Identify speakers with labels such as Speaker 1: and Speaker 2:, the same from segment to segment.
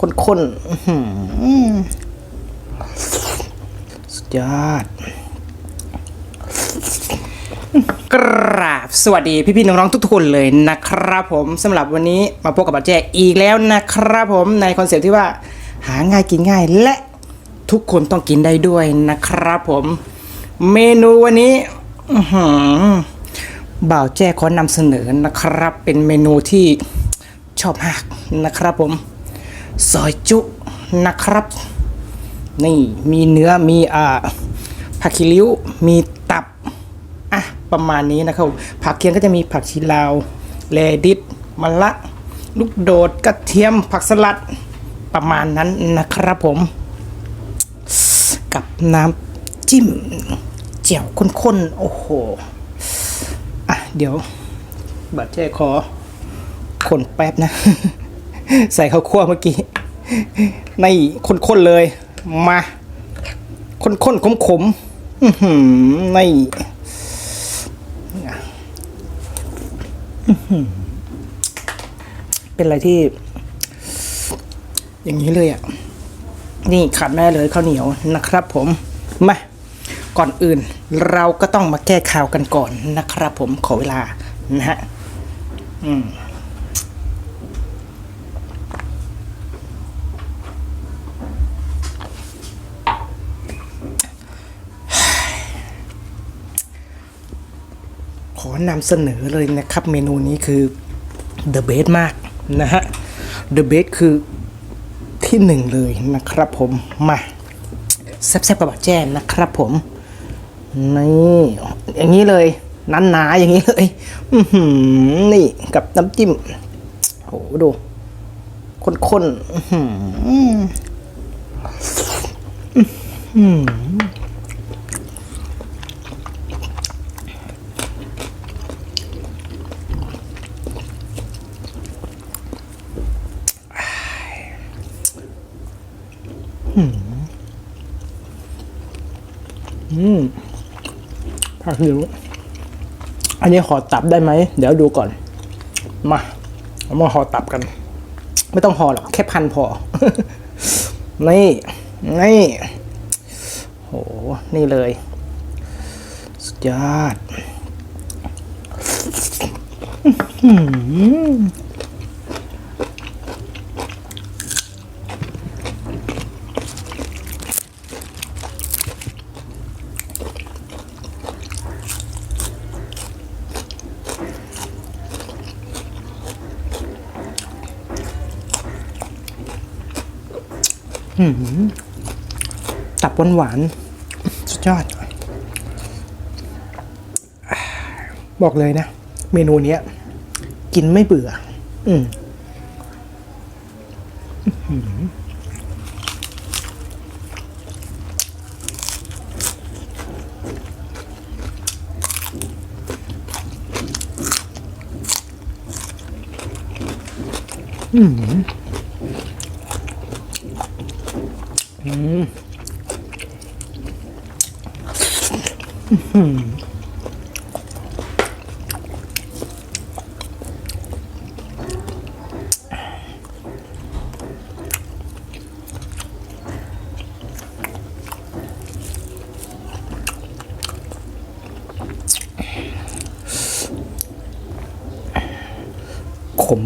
Speaker 1: ข้นๆสุดยอดกราบสวัสดีพี่ๆน้องๆทุกๆคนเลยนะครับผมสำหรับวันนี้มาพบกับบัจแจอีกแล้วนะครับผมในคอนเซ็ปต์ที่ว่าหาง่ายกินง่ายและทุกคนต้องกินได้ด้วยนะครับผม เมนูวันนี้อื้อหือบ่าวแจ้ขอนำเสนอนะครับ เป็นเมนูที่ชอบมากนะครับผม ซอยจุนะครับ นี่มีเนื้อมีอ่าผักขี้ริ้วมีตับอะประมาณนี้นะครับผมผักเคียงก็จะมีผักชีลาวเลดิสมะละ ลูกโดดกระเทียมผักสลัดประมาณนั้นนะครับผม กับน้ำจิ้มเจียวข้นๆ โอ้โห อะ เดี๋ยวบัตรเจ้ขอคนแป๊บนะ ใส่ข้าวคั่วเมื่อกี้ในข้นๆเลยมาข้นๆขมๆในเป็นอะไรที่ อย่างนี้เลยอะ นี่ขาดแม่เลยข้าวเหนียวนะครับผม มา ก่อนอื่น เราก็ต้องมาแก้ข่าวกันก่อนนะครับผมขอเวลานะฮะ อืม ขอนำเสนอเลยนะครับ เมนูนี้คือ The Best มากนะฮะ The Best คือที่หนึ่งเลยนะครับผมมาแซ่บๆกับบักแจ้นะครับผม นี่อย่างนี้เลยนันหนาๆอย่างนี้เลยนี่กับน้ำจิ้มโหดูข้นๆอื้อ หรืออันนี้ขอตับได้ไหม เดี๋ยวดูก่อน มาเรามาห่อตับกัน ไม่ต้องห่อหรอกแค่พันพอ นี่นี่โหนี่เลย สุดยอด ตับหวานหวานสุดยอด บอกเลยนะ เมนูนี้กินไม่เบื่อ อืมขม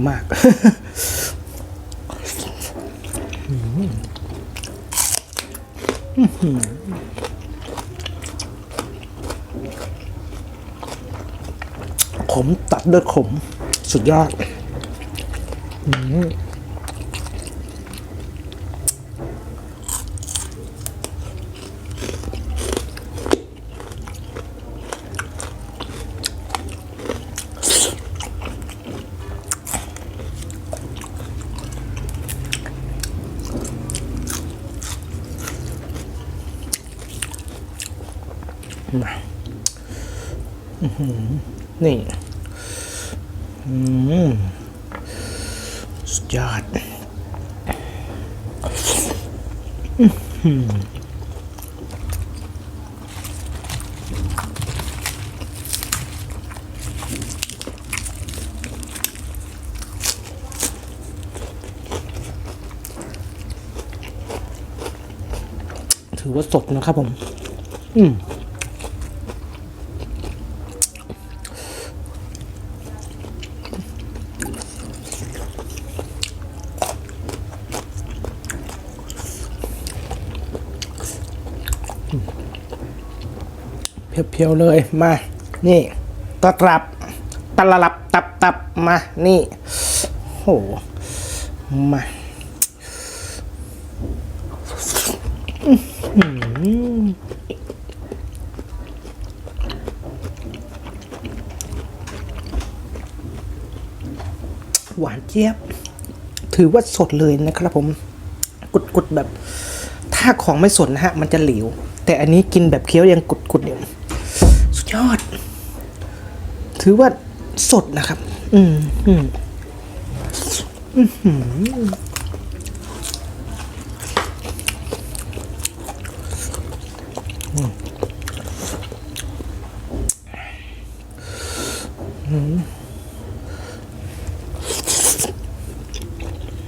Speaker 1: มากขมตัดด้วยขม สุดยอดมาอื้อ นี่อืมสุดยอดอื้อหือถือว่าสดนะครับผม อืม เพียวๆเลยมา นี่ตะกรับตะลับตับตับมา นี่โหมาอื้อหือหวานเจี๊ยบ ถือว่าสดเลยนะครับผม กุดๆแบบ ถ้าของไม่สดนะฮะ มันจะเหลว แต่อันนี้กินแบบเคี้ยวยังกุดๆเนี่ยสุดยอด ถือว่าสดนะครับ อืมอืมอื้อหือ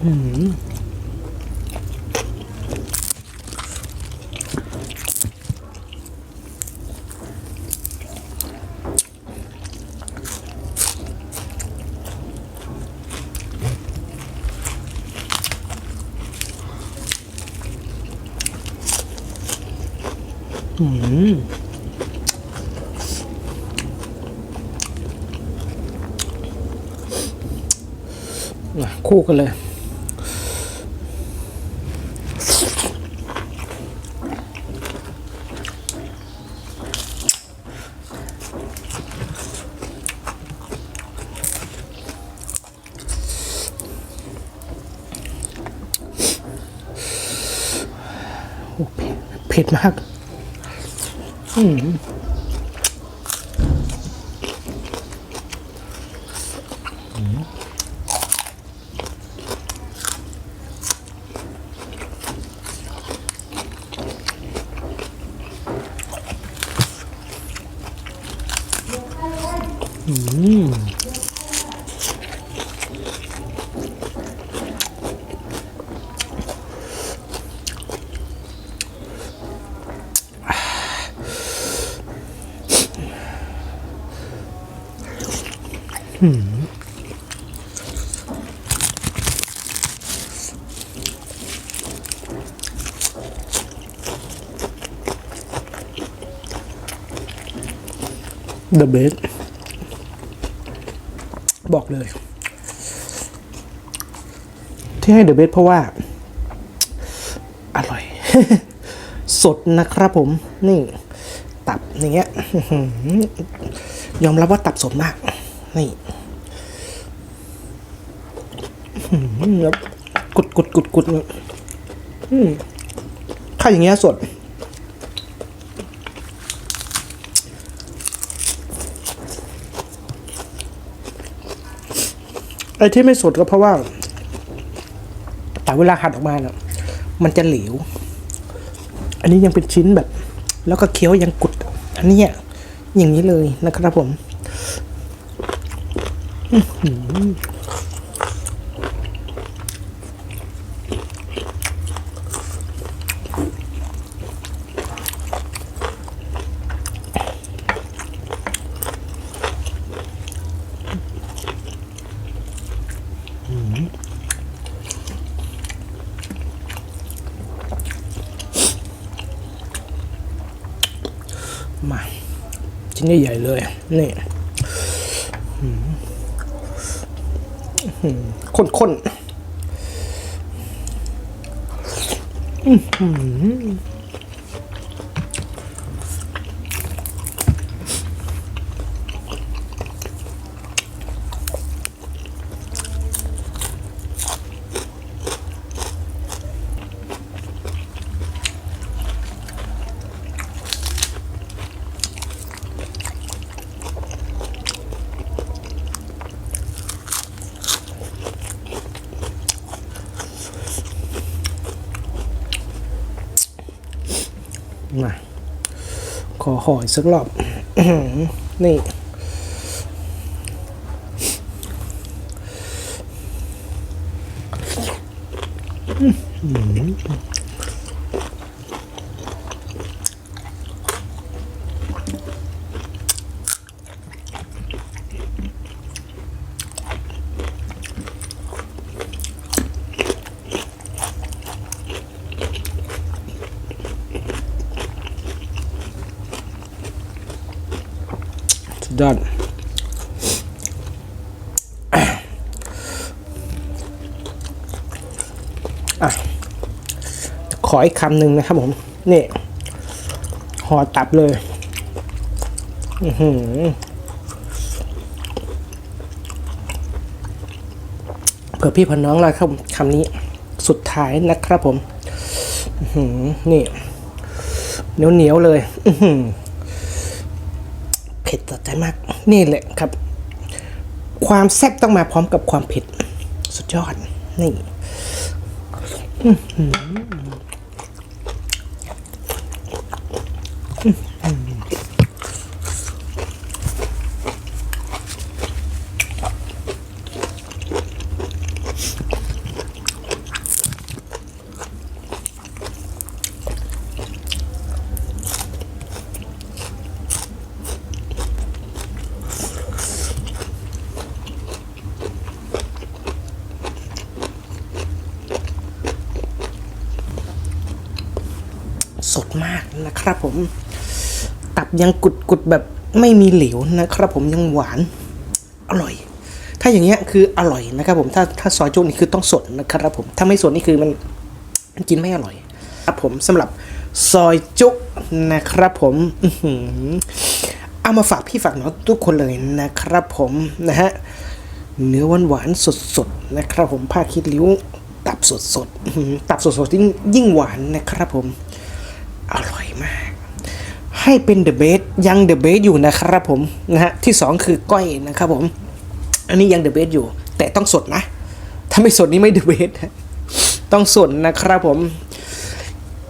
Speaker 1: อื อืมอืมอะคู่กันเลยโอ้เผ็ดเผ็ดมาก อืม The best บอกเลย ที่ให้ The best เพราะว่า อร่อย สดนะครับผม นี่ ตับอย่างเงี้ยยอมรับว่าตับสดมาก นี่กุดกุดกุดกุดอืมถ้าอย่างเงี้ยสด ไอ้ที่ไม่สดก็เพราะว่า แต่เวลาหั่นออกมาเนี่ยมันจะเหลว อันนี้ยังเป็นชิ้นแบบ แล้วก็เคี้ยวยังกุด อันเนี้ยอย่างนี้เลยนะครับผม อื มาชิ้นใหญ่ๆเลย นี่ข้นๆ มาขอห่ออีกสักรอบอื้อหือนี่ อื้อ ยอดอะขออีกคำหนึ่งนะครับผม นี่ห่อตับเลย อือหือเผื่อพี่พน้องแล้วครับคำนี้สุดท้ายนะครับผม อือหือนี่เหนียวเหนียวเลย อือหือ ผ็ดต่อใจมาก นี่แหละครับ ความแซ่บต้องมาพร้อมกับความเผ็ด สุดยอด นี่ สดมากนะครับผม ตับยังกุดกุดแบบไม่มีเหลวนะครับผมยังหวานอร่อย ถ้าอย่างเงี้ยคืออร่อยนะครับผมถ้าถ้าซอยจุนี่คือต้องสดนะครับผมถ้าไม่สดนี่คือมันมันกินไม่อร่อย ครับผมสำหรับซอยจุนะครับผมเอามาฝากพี่ฝากน้องทุกคนเลยนะครับผมนะฮะเนื้อหวานหวานสดสดๆนะครับผมผ้าคิดริ้วตับสดสดๆตับสดสดๆยิ่งหวานนะครับผม ให้เป็นเดอะเบสยังเดอะเบสอยู่นะครับผมนะฮะที่สองคือก้อยนะครับผม อันนี้ยังเดอะเบสอยู่ แต่ต้องสดนะ ถ้าไม่สดนี่ไม่เดอะเบสต้องสดนะครับผม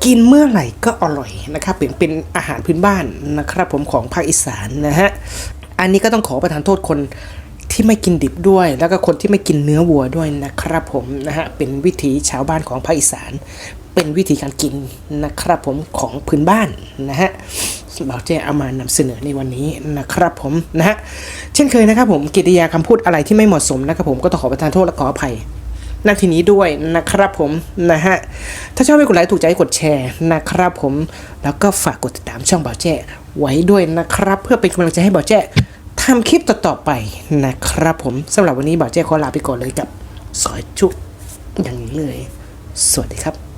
Speaker 1: กินเมื่อไหร่ก็อร่อยนะครับเป็นเป็นอาหารพื้นบ้านนะครับผมของภาคอีสานนะฮะอันนี้ก็ต้องขอประทานโทษคนที่ไม่กินดิบด้วย แล้วก็คนที่ไม่กินเนื้อวัวด้วยนะครับผมนะฮะเป็นวิถีชาวบ้านของภาคอีสาน เป็นวิธีการกินนะครับผมของพื้นบ้านนะฮะ บ่าวแจ้เอามานำเสนอในวันนี้นะครับผมนะฮะเช่นเคยนะครับผมกิริยาคำพูดอะไรที่ไม่เหมาะสมนะครับผมก็ต้องขอประทานโทษและขออภัยณทีนี้ด้วยนะครับผมนะฮะถ้าชอบให้กดไลค์ถูกใจกดแชร์นะครับผมแล้วก็ฝากกดติดตามช่องบ่าแจ้ไว้ด้วยนะครับ เพื่อเป็นกำลังใจให้บ่าแจ้ทำคลิปต่อๆไปนะครับผมสำหรับวันนี้บ่าแจ้ขอลาไปก่อนเลยกับซอยจุอย่างนี้เลย สวัสดีครับ